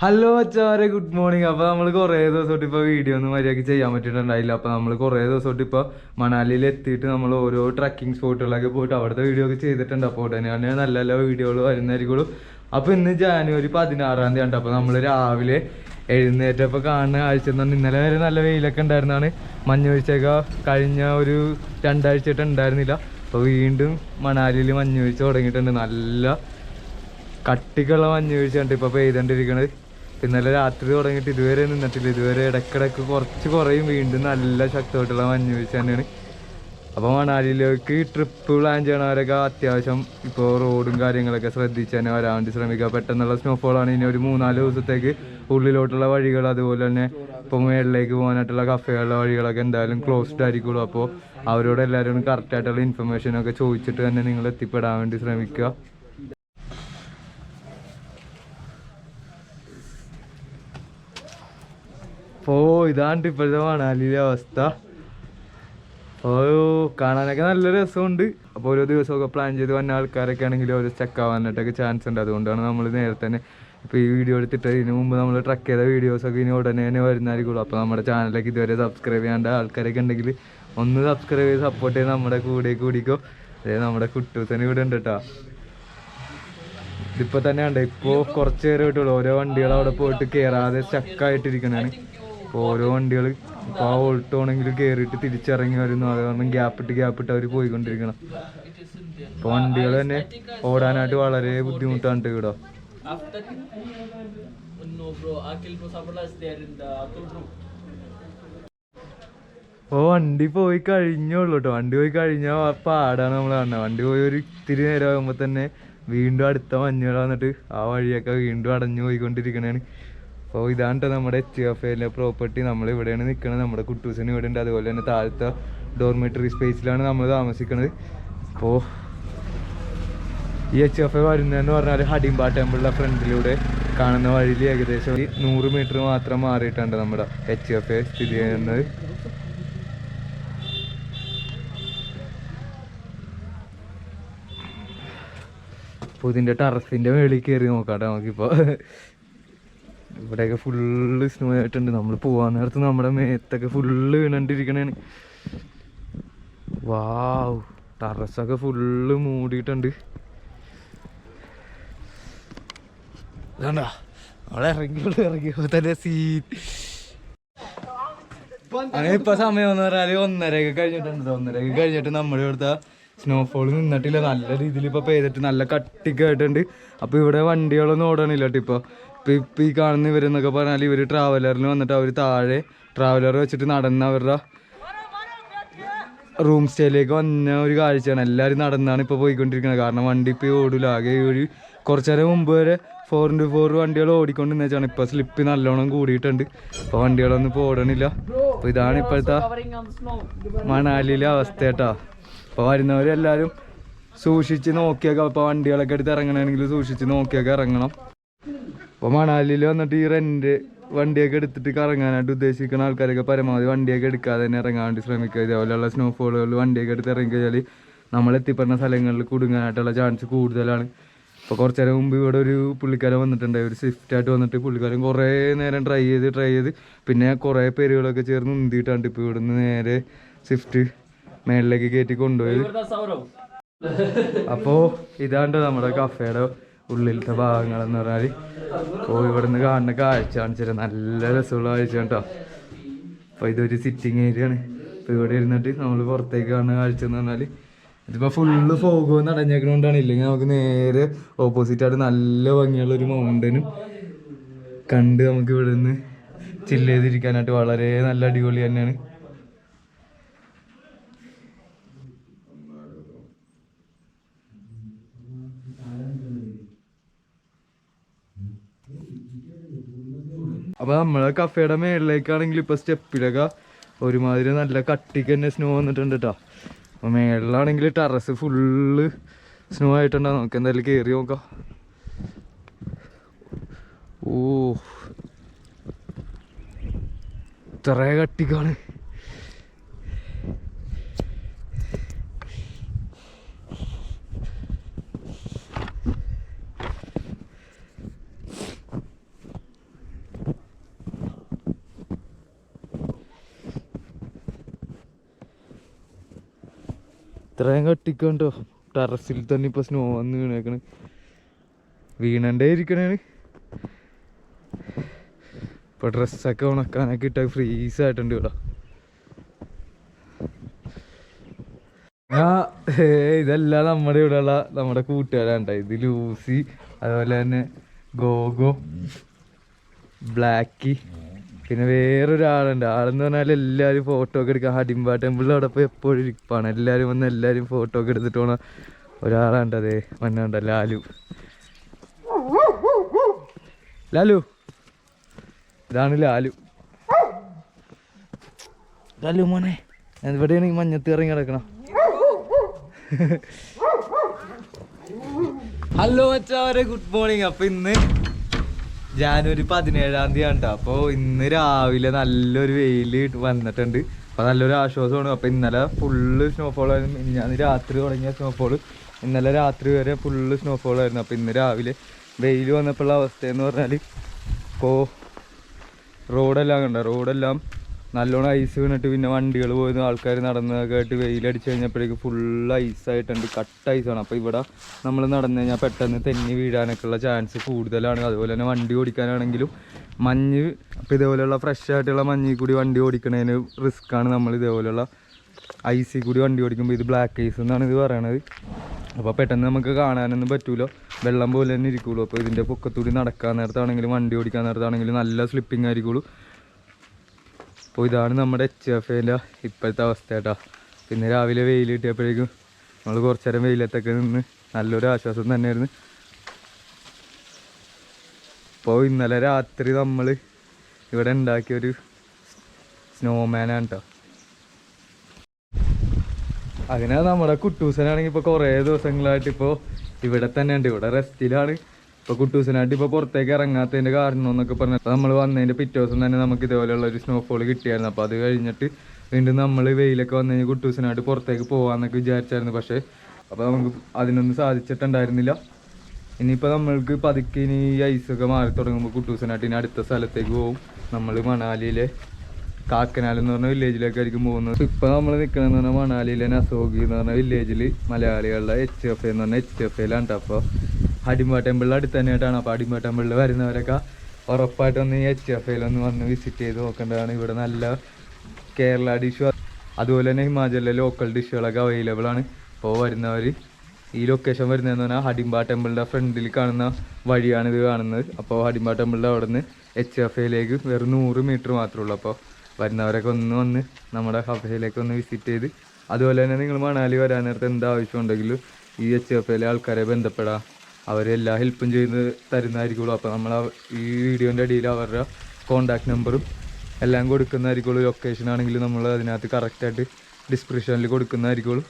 Hello അച്ചാരെ good morning അപ്പോൾ നമ്മൾ കുറേ ദിവസമായിട്ട് ഇപ്പൊ വീഡിയോ ഒന്നും മര്യാദയ്ക്ക് ചെയ്യാൻ പറ്റിയിട്ടുണ്ടായില്ല. അപ്പോൾ നമ്മൾ കുറേ ദിവസമായിട്ട് ഇപ്പൊ മണാലിയിൽ എത്തിയിട്ട് നമ്മൾ ഓരോ ട്രക്കിംഗ് സ്പോട്ടുകളൊക്കെ പോയിട്ട് അവിടുത്തെ വീഡിയോ ഒക്കെ ചെയ്തിട്ടുണ്ട്. അപ്പോൾ ഉടനെ തന്നെ നല്ല നല്ല വീഡിയോകൾ വരുന്നതായിരിക്കുള്ളൂ. അപ്പോൾ ഇന്ന് ജാനുവരി പതിനാറാം തീയതി ഉണ്ട് അപ്പൊ നമ്മൾ രാവിലെ എഴുന്നേറ്റപ്പോൾ കാണുന്ന ആഴ്ച എന്ന് പറഞ്ഞാൽ ഇന്നലെ വരെ നല്ല വെയിലൊക്കെ ഉണ്ടായിരുന്നാണ് മഞ്ഞ് വീഴ്ചയൊക്കെ കഴിഞ്ഞ ഒരു രണ്ടാഴ്ചയായിട്ട് ഉണ്ടായിരുന്നില്ല. അപ്പോൾ വീണ്ടും മണാലിയിൽ മഞ്ഞ് വീഴ്ച തുടങ്ങിയിട്ടുണ്ട്. നല്ല കട്ടിക്കുള്ള മഞ്ഞ് വീഴ്ചയുണ്ട് ഇപ്പോൾ പെയ്തോണ്ടിരിക്കണത്. ഇന്നലെ രാത്രി തുടങ്ങിയിട്ട് ഇതുവരെ നിന്നിട്ടില്ല. ഇതുവരെ ഇടക്കിടക്ക് കുറച്ച് കുറയും വീണ്ടും നല്ല ശക്തമായിട്ടുള്ള മഞ്ഞ് വീഴ്ച തന്നെയാണ്. അപ്പോൾ മണാലിയിലേക്ക് ട്രിപ്പ് പ്ലാൻ ചെയ്യണവരൊക്കെ അത്യാവശ്യം ഇപ്പോൾ റോഡും കാര്യങ്ങളൊക്കെ ശ്രദ്ധിച്ച് തന്നെ വരാൻ വേണ്ടി ശ്രമിക്കുക. പെട്ടെന്നുള്ള സ്നോഫോളാണ് ഇനി ഒരു മൂന്നാൽ ദിവസത്തേക്ക് ഉള്ളിലോട്ടുള്ള വഴികൾ അതുപോലെ തന്നെ ഇപ്പോൾ മേളിലേക്ക് പോകാനായിട്ടുള്ള കഫേകളുടെ വഴികളൊക്കെ എന്തായാലും ക്ലോസ്ഡ് ആയിരിക്കുള്ളൂ. അപ്പോൾ അവരോട് എല്ലാവരോടും കറക്റ്റായിട്ടുള്ള ഇൻഫർമേഷനൊക്കെ ചോദിച്ചിട്ട് തന്നെ നിങ്ങൾ എത്തിപ്പെടാൻ വേണ്ടി ശ്രമിക്കുക. ഓ ഇതാണ്ട് ഇപ്പോഴത്തെ മണാലിയിലെ അവസ്ഥ. ഓ കാണാനൊക്കെ നല്ല രസമുണ്ട്. അപ്പോൾ ഓരോ ദിവസമൊക്കെ പ്ലാൻ ചെയ്ത് വന്ന ആൾക്കാരൊക്കെ ആണെങ്കിൽ ഓരോ ചെക്ക് ആവാനായിട്ടൊക്കെ ചാൻസ് ഉണ്ട്. അതുകൊണ്ടാണ് നമ്മൾ നേരത്തെ തന്നെ ഇപ്പോൾ ഈ വീഡിയോ എടുത്തിട്ട് ഇതിന് മുമ്പ് നമ്മൾ ട്രക്ക് ചെയ്ത വീഡിയോസൊക്കെ ഇനി ഉടനെ തന്നെ വരുന്നതായിരിക്കുള്ളൂ. അപ്പോൾ നമ്മുടെ ചാനലൊക്കെ ഇതുവരെ സബ്സ്ക്രൈബ് ചെയ്യാണ്ട ആൾക്കാരൊക്കെ ഉണ്ടെങ്കിൽ ഒന്ന് സബ്സ്ക്രൈബ് ചെയ്ത് സപ്പോർട്ട് ചെയ്ത് നമ്മുടെ കൂടെ കൂടിക്കോ. അതായത് നമ്മുടെ കുട്ടൂസന് ഇവിടെ ഉണ്ട് കേട്ടോ ഇതിപ്പോ തന്നെ ഉണ്ട് ഇപ്പോ കുറച്ച് നേരം ഇട്ടുള്ളൂ ഓരോ വണ്ടികൾ അവിടെ പോയിട്ട് കേറാതെ സ്റ്റക്കായിട്ടിരിക്കണാണ് ഓരോ വണ്ടികൾ ഇപ്പൊ ആ ഓൾട്ടോ ആണെങ്കിൽ കേറിയിട്ട് തിരിച്ചിറങ്ങി വരുന്നു. അത് കാരണം ഗ്യാപ്പ് ഇട്ട് ഗ്യാപ്പ് ഇട്ട് അവർ പോയിക്കൊണ്ടിരിക്കണം. ഇപ്പൊ വണ്ടികൾ തന്നെ ഓടാനായിട്ട് വളരെ ബുദ്ധിമുട്ടാണ് ട്ടോ ഇവിടെ. ഓ വണ്ടി പോയി കഴിഞ്ഞോളൂ കേട്ടോ വണ്ടി പോയി കഴിഞ്ഞാൽ പാടാണ് നമ്മൾ കാണുന്നത് വണ്ടി പോയി ഒരു ഇത്തിരി നേരം ആകുമ്പോൾ തന്നെ വീണ്ടും അടുത്ത മഞ്ഞുകൾ വന്നിട്ട് ആ വഴിയൊക്കെ വീണ്ടും അടഞ്ഞു പോയിക്കൊണ്ടിരിക്കണേണ്. അപ്പോൾ ഇതാണ് ട്ടോ നമ്മുടെ എച്ച് എഫ് എയിലെ പ്രോപ്പർട്ടി നമ്മൾ ഇവിടെയാണ് നിൽക്കുന്നത് നമ്മുടെ കുട്ടൂസിന് ഇവിടെ ഉണ്ട് അതുപോലെ തന്നെ താഴത്തെ ഡോർമെറ്ററി സ്പേസിലാണ് നമ്മൾ താമസിക്കുന്നത് അപ്പോൾ ഈ എച്ച് എഫ് എ വരുന്നതെന്ന് പറഞ്ഞാൽ ഹഡിംബ ടെമ്പിളിന്റെ ഫ്രണ്ടിലൂടെ കാണുന്ന വഴിയിൽ ഏകദേശം ഒരു നൂറ് മീറ്റർ മാത്രം മാറിയിട്ടുണ്ട് നമ്മുടെ എച്ച് എഫ് എ സ്ഥിതി ചെയ്യുന്നത്. അപ്പോൾ ഇതിന്റെ ടെറസിന്റെ മേളിൽ കയറി നോക്കാട്ടെ നമുക്കിപ്പോൾ ഇവിടെയൊക്കെ ഫുള്ള് സ്നോ ആയിട്ടുണ്ട്. നമ്മൾ പോവാൻ നേരത്ത് നമ്മുടെ മേത്തൊക്കെ ഫുള്ള് വീണണ്ടിരിക്കണേന് വാവ് ടെറസൊക്കെ ഫുള്ള് മൂടിയിട്ടുണ്ട്. ഇതാണ്ടാ. അവിടെ ഇറങ്ങിയോളൂ ഇറങ്ങിയപ്പോ തന്നെ സീൻ അങ്ങനെ ഇപ്പൊ സമയം എന്ന് പറഞ്ഞാൽ ഒന്നരയൊക്കെ കഴിഞ്ഞിട്ടുണ്ട്. ഒന്നരയൊക്കെ കഴിഞ്ഞിട്ട് നമ്മുടെ ഇവിടുത്തെ സ്നോഫോൾ നിന്നിട്ടില്ല. നല്ല രീതിയിൽ ഇപ്പൊ പെയ്തിട്ട് നല്ല കട്ടിക്കായിട്ടുണ്ട്. അപ്പൊ ഇവിടെ വണ്ടികളൊന്നും ഓടണില്ല കേട്ടോ ഇപ്പൊ. ഇപ്പൊ ഇപ്പൊ ഈ കാണുന്ന ഇവരെന്നൊക്കെ പറഞ്ഞാൽ ഇവർ ട്രാവലറിൽ വന്നിട്ട് അവർ താഴെ ട്രാവലർ വെച്ചിട്ട് നടന്ന അവരുടെ റൂം സ്റ്റേയിലേക്ക് വന്ന ഒരു കാഴ്ചയാണ്. എല്ലാവരും നടന്നാണ് ഇപ്പോൾ പോയിക്കൊണ്ടിരിക്കുന്നത്. കാരണം വണ്ടി ഇപ്പോൾ ഓടില്ല ആകെ ഒരു കുറച്ചു നേരം മുമ്പ് വരെ ഫോർ ഇന്റു ഫോർ വണ്ടികൾ ഓടിക്കൊണ്ട് വെച്ചാണ് ഇപ്പോൾ സ്ലിപ്പ് നല്ലോണം കൂടിയിട്ടുണ്ട്. ഇപ്പോൾ വണ്ടികളൊന്നും ഇപ്പോൾ ഓടണില്ല. അപ്പോൾ ഇതാണ് ഇപ്പോഴത്തെ. മണാലിയിലെ അവസ്ഥ കേട്ടോ. അപ്പോൾ വരുന്നവരെല്ലാവരും സൂക്ഷിച്ച് നോക്കിയൊക്കെ. അപ്പോൾ വണ്ടികളൊക്കെ എടുത്ത് ഇറങ്ങണമെങ്കിൽ സൂക്ഷിച്ച് നോക്കിയൊക്കെ ഇറങ്ങണം. അപ്പോൾ മണാലിയിൽ വന്നിട്ട് ഈ റെന്റ് വണ്ടിയൊക്കെ എടുത്തിട്ട് കറങ്ങാനായിട്ട് ഉദ്ദേശിക്കുന്ന ആൾക്കാരൊക്കെ പരമാവധി വണ്ടിയൊക്കെ എടുക്കാതെ തന്നെ ഇറങ്ങാൻ വേണ്ടി ശ്രമിക്കുക. ഇതേപോലെയുള്ള സ്നോഫോളുകളിൽ വണ്ടിയൊക്കെ എടുത്ത് ഇറങ്ങി കഴിഞ്ഞാൽ നമ്മൾ എത്തിപ്പെടുന്ന സ്ഥലങ്ങളിൽ കുടുങ്ങാനായിട്ടുള്ള ചാൻസ് കൂടുതലാണ്. ഇപ്പോൾ കുറച്ച് നേരം മുമ്പ് ഇവിടെ ഒരു പുള്ളിക്കാരൻ വന്നിട്ടുണ്ട്. ഒരു സ്വിഫ്റ്റ് ആയിട്ട് വന്നിട്ട് പുള്ളിക്കാരൻ കുറേ നേരം ട്രൈ ചെയ്ത് ട്രൈ ചെയ്ത് പിന്നെ കുറേ പേരുകളൊക്കെ ചേർന്ന് ഉന്തിയിട്ടാണ്ട് ഇപ്പോൾ ഇവിടുന്ന് നേരെ സ്വിഫ്റ്റ് മേളിലേക്ക് കയറ്റി കൊണ്ടുപോയത് അപ്പോ. അപ്പോൾ ഇതാണ്ട് നമ്മുടെ കഫേയുടെ ഉള്ളിലത്തെ ഭാഗങ്ങൾ എന്ന് പറഞ്ഞാൽ അപ്പോൾ ഇവിടുന്ന് കാണുന്ന കാഴ്ച കാണിച്ചത് നല്ല രസമുള്ള കാഴ്ച കേട്ടോ. അപ്പോൾ ഇതൊരു സിറ്റിംഗ് ഏരിയ ആണ്. അപ്പോൾ ഇവിടെ ഇരുന്നിട്ട് നമ്മൾ പുറത്തേക്ക് കാണുന്ന കാഴ്ച എന്ന് പറഞ്ഞാൽ ഇതിപ്പോൾ ഫുള്ള് ഫോഗോ നടഞ്ഞേക്കണോണ്ടാണ് ഇല്ലെങ്കിൽ നമുക്ക് നേരെ ഓപ്പോസിറ്റ് ആയിട്ട് നല്ല ഭംഗിയുള്ള ഒരു മൗണ്ടനും കണ്ട് നമുക്ക് ഇവിടെ നിന്ന് ചില്ല് ചെയ്തിരിക്കാനായിട്ട് വളരെ നല്ല അടിപൊളി തന്നെയാണ്. അപ്പൊ നമ്മളെ കഫേയുടെ മേളിലേക്കാണെങ്കിൽ ഇപ്പൊ സ്റ്റെപ്പിലൊക്കെ ഒരുമാതിരി നല്ല കട്ടിക്ക് തന്നെ സ്നോ വന്നിട്ടുണ്ട് കേട്ടോ അപ്പൊ മേളിലാണെങ്കിൽ ടെറസ് ഫുള്ള് സ്നോ ആയിട്ടുണ്ടാവും നമുക്ക് എന്തായാലും കയറി നോക്കാം. ഓ. ഇത്ര കട്ടിക്കാണ്. ഇത്രയും കട്ടിക്കണ്ടോ? ടെറസിൽ തന്നെ ഇപ്പൊ സ്നോ വന്ന് വീണേക്കണ്. വീണണ്ടേ ഇരിക്കണേണ് ഇപ്പൊ ഡ്രസ്സൊക്കെ ഉണക്കാനൊക്കെ ഇട്ട ഫ്രീസ് ആയിട്ടുണ്ട് ഇവിടെ. ഇതെല്ലാം നമ്മുടെ ഇവിടെയുള്ള നമ്മുടെ കൂട്ടുകാരാണ്ട ഇത് ലൂസി അതുപോലെ തന്നെ ഗോഗോ ബ്ലാക്കി പിന്നെ വേറൊരാളുണ്ട്. ആളെന്ന് പറഞ്ഞാൽ എല്ലാവരും ഫോട്ടോ ഒക്കെ എടുക്കുക ഹഡിംബ ടെമ്പിളിൽ അവിടെ പോയി എപ്പോഴും ഇരിപ്പാണ്. എല്ലാവരും വന്ന് എല്ലാവരും ഫോട്ടോ ഒക്കെ എടുത്തിട്ട് പോണ ഒരാളുണ്ട് അതെ മണ്ണുണ്ട് ലാലു. ലാലു. ഇതാണ് ലാലു. ലാലു മോനെ എവിടെയാണ് ഈ മഞ്ഞത്ത് ഇറങ്ങി കിടക്കണം ഹലോ മച്ചാവരെ ഗുഡ് മോർണിംഗ് അപ്പൊ ഇന്ന് ജാനുവരി പതിനേഴാം തീയതി ആണ് കേട്ടോ അപ്പോൾ ഇന്ന് രാവിലെ നല്ലൊരു വെയിൽ വന്നിട്ടുണ്ട്. അപ്പോൾ നല്ലൊരു ആശ്വാസമാണ്. അപ്പോൾ ഇന്നലെ ഫുള്ള് സ്നോഫോൾ ആയിരുന്നു. ഞാൻ രാത്രി തുടങ്ങിയ സ്നോഫോൾ ഇന്നലെ രാത്രി വരെ ഫുള്ള് സ്നോഫോൾ ആയിരുന്നു. അപ്പോൾ ഇന്ന് രാവിലെ വെയിൽ വന്നപ്പോഴുള്ള അവസ്ഥ എന്ന് പറഞ്ഞാൽ ഇപ്പോ റോഡെല്ലാം കണ്ട? റോഡെല്ലാം നല്ലോണം ഐസ് വീണിട്ട് പിന്നെ വണ്ടികൾ പോയത്. ആൾക്കാർ നടന്നതൊക്കെ ആയിട്ട് വെയിലടിച്ച് കഴിഞ്ഞപ്പോഴേക്ക് ഫുൾ ഐസായിട്ടുണ്ട് കട്ട് ഐസാണ് അപ്പോൾ ഇവിടെ നമ്മൾ നടന്നു കഴിഞ്ഞാൽ പെട്ടെന്ന് തെന്നി വീഴാനൊക്കെ ഉള്ള ചാൻസ് കൂടുതലാണ്. അതുപോലെ തന്നെ വണ്ടി ഓടിക്കാനാണെങ്കിലും മഞ്ഞ് അപ്പോൾ ഇതേപോലെയുള്ള ഫ്രഷ് ആയിട്ടുള്ള മഞ്ഞിൽ കൂടി വണ്ടി ഓടിക്കണതിന് റിസ്ക്കാണ് നമ്മൾ ഇതേപോലെയുള്ള ഐസിൽ കൂടി വണ്ടി ഓടിക്കുമ്പോൾ ഇത് ബ്ലാക്ക് ഐസ് എന്നാണ് ഇത് പറയണത്. അപ്പോൾ പെട്ടെന്ന് നമുക്ക് കാണാനൊന്നും പറ്റൂല. വെള്ളം പോലെ തന്നെ ഇരിക്കുള്ളൂ. അപ്പോൾ ഇതിന്റെ പൊക്കത്തൂടി നടക്കാൻ നേരത്താണെങ്കിലും വണ്ടി ഓടിക്കാൻ നേരത്താണെങ്കിലും നല്ല സ്ലിപ്പിംഗ് ആയിരിക്കുള്ളൂ. അപ്പോൾ ഇതാണ് നമ്മുടെ എച്ച് എഫ് എന്റെ ഇപ്പോഴത്തെ അവസ്ഥ കേട്ടോ. പിന്നെ രാവിലെ വെയിൽ കിട്ടിയപ്പോഴേക്കും നമ്മൾ കുറച്ചു നേരം വെയിലത്തൊക്കെ നിന്ന് നല്ലൊരു ആശ്വാസം തന്നെയായിരുന്നു. അപ്പോൾ ഇന്നലെ രാത്രി നമ്മൾ ഇവിടെ ഉണ്ടാക്കിയൊരു സ്നോമാനാണ് കേട്ടോ. അങ്ങനെ നമ്മുടെ കുട്ടൂസനാണെങ്കിൽ ഇപ്പോൾ കുറേ ദിവസങ്ങളായിട്ട് ഇപ്പോൾ ഇവിടെ തന്നെ ഉണ്ട് ഇവിടെ റെസ്റ്റിലാണ് ഇപ്പോൾ കുട്ടൂസനായിട്ട് ഇപ്പൊ പുറത്തേക്ക് ഇറങ്ങാത്തതിന്റെ കാരണം എന്നൊക്കെ പറഞ്ഞപ്പോൾ നമ്മൾ വന്നതിന്റെ പിറ്റേ ദിവസം തന്നെ നമുക്ക് ഇതേപോലെയുള്ള ഒരു സ്നോഫോൾ കിട്ടിയായിരുന്നു. അപ്പൊ അത് കഴിഞ്ഞിട്ട് വീണ്ടും നമ്മൾ വെയിലൊക്കെ വന്നു കഴിഞ്ഞാൽ കുട്ടൂസനായിട്ട് പുറത്തേക്ക് പോവാന്നൊക്കെ വിചാരിച്ചായിരുന്നു. പക്ഷേ അപ്പോൾ നമുക്ക് അതിനൊന്നും സാധിച്ചിട്ടുണ്ടായിരുന്നില്ല. ഇനിയിപ്പോൾ നമ്മൾക്ക് പതുക്കെ ഇനി ഈ ഐസൊക്കെ മാറി തുടങ്ങുമ്പോൾ കുട്ടൂസനായിട്ട് ഇനി അടുത്ത സ്ഥലത്തേക്ക് പോകും നമ്മൾ മണാലിയിലെ കാക്കനാൽ എന്ന് പറഞ്ഞ വില്ലേജിലേക്കായിരിക്കും പോകുന്നത്. ഇപ്പൊ നമ്മൾ നിൽക്കണമെന്ന് പറഞ്ഞാൽ മണാലിയിലെ നസോഗി എന്ന് പറഞ്ഞ വില്ലേജിൽ മലയാളികളുടെ എച്ച് എഫ് എന്ന് പറഞ്ഞാൽ എച്ച് എഫ് ഐയിലാണ് അപ്പോൾ ഹഡിമ്പ ടെമ്പിളിന്റെ അടുത്ത് തന്നെയായിട്ടാണ് അപ്പോൾ ഹഡിമ്പ ടെമ്പിളിൽ വരുന്നവരൊക്കെ ഉറപ്പായിട്ട് ഒന്ന് ഈ എച്ച് എഫ് ഐയിലൊന്ന് വന്ന് വിസിറ്റ് ചെയ്ത് നോക്കേണ്ടതാണ്. ഇവിടെ നല്ല കേരള ഡിഷ് അതുപോലെ തന്നെ ഹിമാചലിലെ ലോക്കൽ ഡിഷുകളൊക്കെ അവൈലബിൾ ആണ്. ഇപ്പോൾ വരുന്നവർ ഈ ലൊക്കേഷൻ വരുന്നതെന്ന് പറഞ്ഞാൽ ഹഡിമ്പ ടെമ്പിളിന്റെ ഫ്രണ്ടിൽ കാണുന്ന വഴിയാണ് ഇത് കാണുന്നത്. അപ്പോൾ ഹഡിമ്പ ടെമ്പിളിന്റെ അവിടെ നിന്ന് എച്ച് എഫ് ഐയിലേക്ക് വെറും നൂറ് മീറ്റർ മാത്രമേ ഉള്ളൂ. അപ്പോൾ വരുന്നവരൊക്കെ ഒന്ന് വന്ന് നമ്മുടെ ഹഫയിലേക്ക് ഒന്ന് വിസിറ്റ് ചെയ്ത് അതുപോലെ തന്നെ നിങ്ങൾ മണാലി വരാൻ നേരത്തെ എന്താവശ്യം ആവശ്യമുണ്ടെങ്കിലും ഈ എച്ച് എഫ് ഐയിലെ ആൾക്കാരെ ബന്ധപ്പെടാം. അവരെല്ലാ ഹെൽപ്പും ചെയ്ത് തരുന്നതായിരിക്കുള്ളൂ. അപ്പോൾ നമ്മൾ ഈ വീഡിയോന്റെ അടിയിൽ അവരുടെ കോണ്ടാക്ട് നമ്പറും എല്ലാം കൊടുക്കുന്നതായിരിക്കുള്ളൂ. ലൊക്കേഷൻ ആണെങ്കിൽ നമ്മൾ അതിനകത്ത് കറക്റ്റായിട്ട് ഡിസ്ക്രിപ്ഷനിൽ കൊടുക്കുന്നതായിരിക്കുള്ളൂ.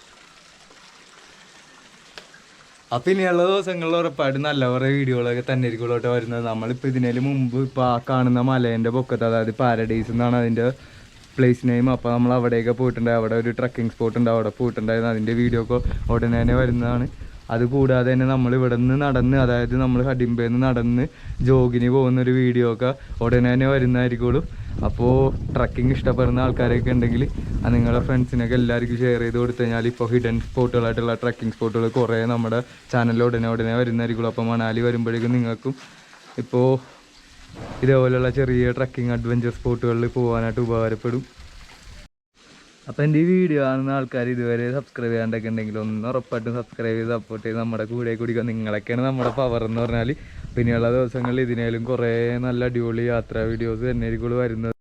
അപ്പം ഇനിയുള്ള ദിവസങ്ങളിൽ ഉറപ്പായിട്ട് നല്ല കുറേ വീഡിയോകളൊക്കെ തന്നെ ആയിരിക്കുള്ളൂ വരുന്നത്. നമ്മളിപ്പോൾ ഇതിനു മുമ്പ് ഇപ്പോൾ ആ കാണുന്ന മലേന്റെ പൊക്കത്ത് അതായത് പാരഡൈസ് എന്നാണ് അതിന്റെ പ്ലേസ് നെയിം അപ്പോൾ നമ്മൾ അവിടെയൊക്കെ പോയിട്ടുണ്ടായി. അവിടെ ഒരു ട്രക്കിംഗ് സ്പോട്ട് ഉണ്ട്. അവിടെ പോയിട്ടുണ്ടായിരുന്നു. അതിന്റെ വീഡിയോ ഒക്കെ ഉടനെ തന്നെ വരുന്നതാണ്. അത് കൂടാതെ തന്നെ നമ്മൾ ഇവിടെ നിന്ന് നടന്ന് അതായത് നമ്മൾ ഹഡിമ്പയിൽ നിന്ന് നടന്ന് ജോഗിന് പോകുന്ന ഒരു വീഡിയോ ഒക്കെ ഉടനെ തന്നെ വരുന്നതായിരിക്കുള്ളൂ. അപ്പോൾ ട്രക്കിംഗ് ഇഷ്ടപ്പെടുന്ന ആൾക്കാരൊക്കെ ഉണ്ടെങ്കിൽ നിങ്ങളുടെ ഫ്രണ്ട്സിനൊക്കെ എല്ലാവർക്കും ഷെയർ ചെയ്ത് കൊടുത്തു കഴിഞ്ഞാൽ ഇപ്പോൾ ഹിഡൻ സ്പോട്ടുകളായിട്ടുള്ള ട്രക്കിംഗ് സ്പോട്ടുകൾ കുറേ നമ്മുടെ ചാനലിൽ ഉടനെ ഉടനെ വരുന്നതായിരിക്കുള്ളൂ. അപ്പോൾ മണാലി വരുമ്പോഴേക്കും നിങ്ങൾക്കും ഇപ്പോൾ ഇതേപോലെയുള്ള ചെറിയ ട്രക്കിംഗ് അഡ്വഞ്ചർ സ്പോട്ടുകളിൽ പോകാനായിട്ട് ഉപകാരപ്പെടും. അപ്പോൾ എന്റെ ഈ വീഡിയോ കാണുന്ന ആൾക്കാർ ഇതുവരെ സബ്സ്ക്രൈബ് ചെയ്യാണ്ടൊക്കെ ഉണ്ടെങ്കിൽ ഒന്ന് ഉറപ്പായിട്ടും സബ്സ്ക്രൈബ് ചെയ്ത് സപ്പോർട്ട് ചെയ്ത് നമ്മുടെ കൂടെ കുടിക്കുക നിങ്ങളൊക്കെയാണ് നമ്മുടെ പവർ എന്ന് പറഞ്ഞാൽ പിന്നെയുള്ള ദിവസങ്ങളിൽ ഇതിനേലും കുറേ നല്ല അടിപൊളി യാത്രാ വീഡിയോസ് തന്നെ ആയിരിക്കും വരുന്നത്.